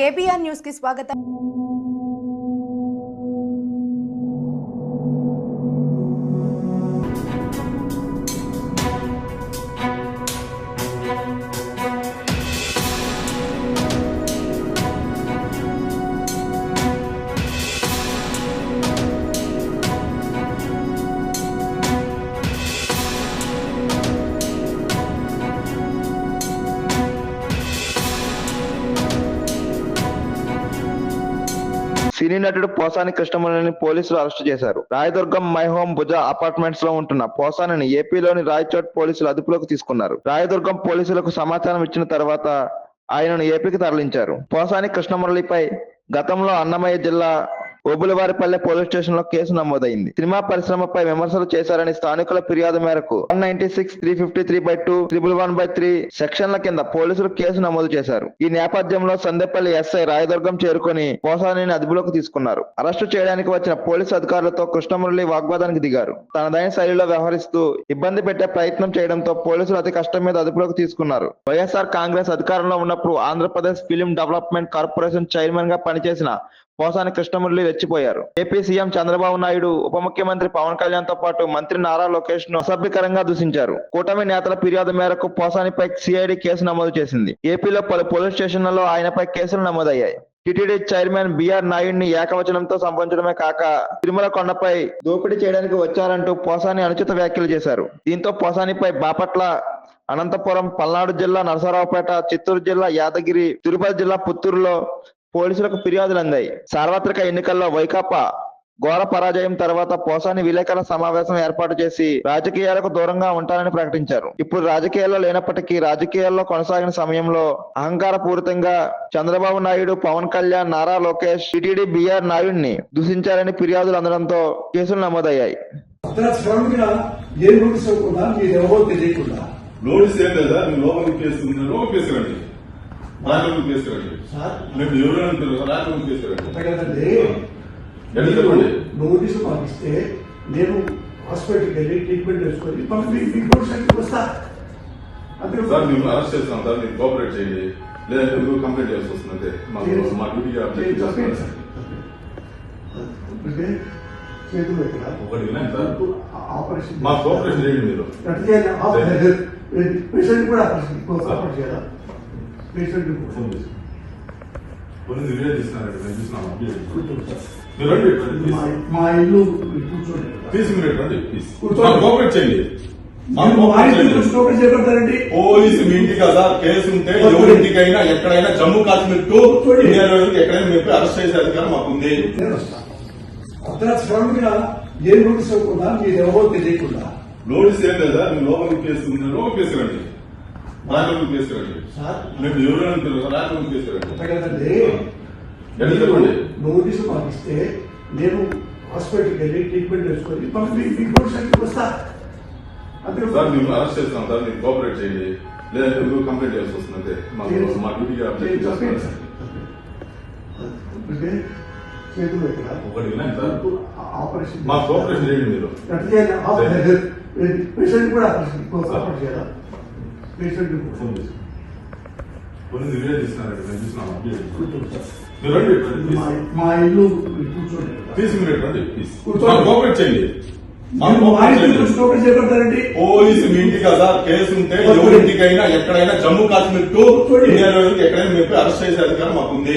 KBR news కి స్వాగతం సినీ నటుడు పోసాని కృష్ణమురళిని పోలీసులు అరెస్టు చేశారు. రాయదుర్గం మై హోమ్ భుజ అపార్ట్మెంట్స్లో ఉంటున్న పోసానిని ఏపీలోని రాయచోట్ పోలీసులు అదుపులోకి తీసుకున్నారు. రాయదుర్గం పోలీసులకు సమాచారం ఇచ్చిన తర్వాత ఆయనను ఏపీకి తరలించారు. పోసాని కృష్ణమురళిపై గతంలో అన్నమయ్య జిల్లా ఓబులవారిపల్లె పోలీస్ స్టేషన్లో కేసు నమోదైంది. సినిమా పరిశ్రమపై విమర్శలు చేశారని స్థానికుల ఫిర్యాదు మేరకు one ninety six three fifty three by two triple one by three సెక్షన్ల కింద పోలీసులు కేసు నమోదు చేశారు. ఈ నేపథ్యంలో సందేపల్లి ఎస్ఐ రాయదుర్గం చేరుకొని పోసానిని అదుపులోకి తీసుకున్నారు. అరెస్టు చేయడానికి వచ్చిన పోలీసు అధికారులతో కృష్ణమురళి వాగ్వాదానికి దిగారు. తనదైన శైలిలో వ్యవహరిస్తూ ఇబ్బంది పెట్టే ప్రయత్నం చేయడంతో పోలీసులు అతి కష్టం మీద అదుపులోకి తీసుకున్నారు. వైఎస్ఆర్ కాంగ్రెస్ అధికారంలో ఉన్నప్పుడు ఆంధ్రప్రదేశ్ ఫిలిం డెవలప్మెంట్ కార్పొరేషన్ చైర్మన్గా పనిచేసిన పోసాని కృష్ణమురళి రెచ్చిపోయారు. ఏపీ సీఎం చంద్రబాబు నాయుడు ఉప ముఖ్యమంత్రి పవన్ కళ్యాణ్తో పాటు మంత్రి నారా లోకేష్ను అసభ్యకరంగా దూషించారు. కూటమి నేతల ఫిర్యాదు మేరకు పోసానిపై సిఐడి కేసు నమోదు చేసింది. ఏపీలో పలు పోలీస్ స్టేషన్లలో ఆయనపై కేసులు నమోదయ్యాయి. టిటిడి చైర్మన్ బిఆర్ నాయుడిని ఏకవచనంతో సంబంధించడమే కాక తిరుమల కొండపై దోపిడీ చేయడానికి వచ్చారంటూ పోసాని అనుచిత వ్యాఖ్యలు చేశారు. దీంతో పోసానిపై బాపట్ల అనంతపురం పల్నాడు జిల్లా నరసరావుపేట చిత్తూరు జిల్లా యాదగిరి తిరుపతి జిల్లా పుత్తూరులో పోలీసులకు ఫిర్యాదులు అందాయి. సార్వత్రిక ఎన్నికల్లో వైకాపా ఘోర పరాజయం తర్వాత పోసాని విలేకరుల సమావేశం ఏర్పాటు చేసి రాజకీయాలకు దూరంగా ఉంటానని ప్రకటించారు. ఇప్పుడు రాజకీయాల్లో లేనప్పటికీ రాజకీయాల్లో కొనసాగిన సమయంలో అహంకార పూరితంగా చంద్రబాబు నాయుడు పవన్ కళ్యాణ్ నారా లోకేష్ టిటిడి బిఆర్ నాయుడిని దూషించారని ఫిర్యాదులు అందడంతో కేసులు నమోదయ్యాయి. నోటీస్ ఏం లేదా? లోపలికి కేసు అంటారు నోటీసు పంపిస్తే నేను హాస్పిటల్కి వెళ్ళి ట్రీట్మెంట్ చేసుకొని పంపి వస్తా. అంతే సార్ మేము అరెస్ట్ చేస్తాం సార్ మీరు కోఆపరేట్ చేయండి. లేదంటే మీరు కంప్లైంట్ చేయాల్సి వస్తుంది అంతే. మాకు మా డ్యూటీ చేతులు ఆపరేషన్ మా కోఆపరేషన్ చేయండి మీరు. ఎట్లా చేయాలి. ఆపరేషన్ పేషెంట్ కూడా ఆపరేషన్ ఆపరేషన్ చేయాలా? పేషెంట్ ఫోన్ చేసి. పోలీసు వీడియో మేము మీరు రండి రండి, మా ఇల్లు కూర్చోండి తీసి మీరు రండి కూర్చోండి. కోఆపరేట్ చేయండి. పోలీసు మీ ఇంటి కదా కేసు ఉంటే ఎవరింటికైనా ఎక్కడైనా జమ్మూ కాశ్మీర్ టు. ఇండియా ఎక్కడైనా మీరు అరెస్ట్ చేసే అధికారం మాకుంది నోటీస్ ఏం లేదా? మీరు లోపలికి కేసు లోపలికి తీసుకురండి రాజలోకి తీసుకురండి. మీరు ఎవరైనా అంటారు రాజలోకి తీసుకురండి. నోటీసు పంపిస్తే నేను హాస్పిటల్కి వెళ్ళి ట్రీట్మెంట్ చేసుకొని పంపి మీ- మీ నోటీస్ అంటే వస్తా. అంతే సార్ మేము అరెస్ట్ చేస్తాం సార్. మీరు కోఆపరేట్ చేయండి. లేదంటే మీరు కంప్లైంట్ చేయాల్సి వస్తుంది అంతే. మాకు మా డ్యూటీ చేయండి, తప్పేంటి సార్? అంటే చేతులు ఎక్కడ? ఒకటి వినండి సార్. ఆపరేషన్ మా కోఆపరేషన్ చేయండి మీరు. పేషెంట్ కూడా ఆపరేషన్ చేయాలా? పేషెంట్ ఫోన్ చేసి మేము సార్. మీరు రండి రండి, మా ఇల్లు కూర్చోండి. రండి ప్లీజ్ కూర్చోండి. కోఆపరేట్ చేయండి. పోలీసు మీ ఇంటి కదా కేసు ఉంటే ఎవరింటికైనా ఎక్కడైనా జమ్మూ కాశ్మీర్ టు ఇండియా ఎక్కడైనా మీరు అరెస్ట్ చేసే అధికారం మాకుంది.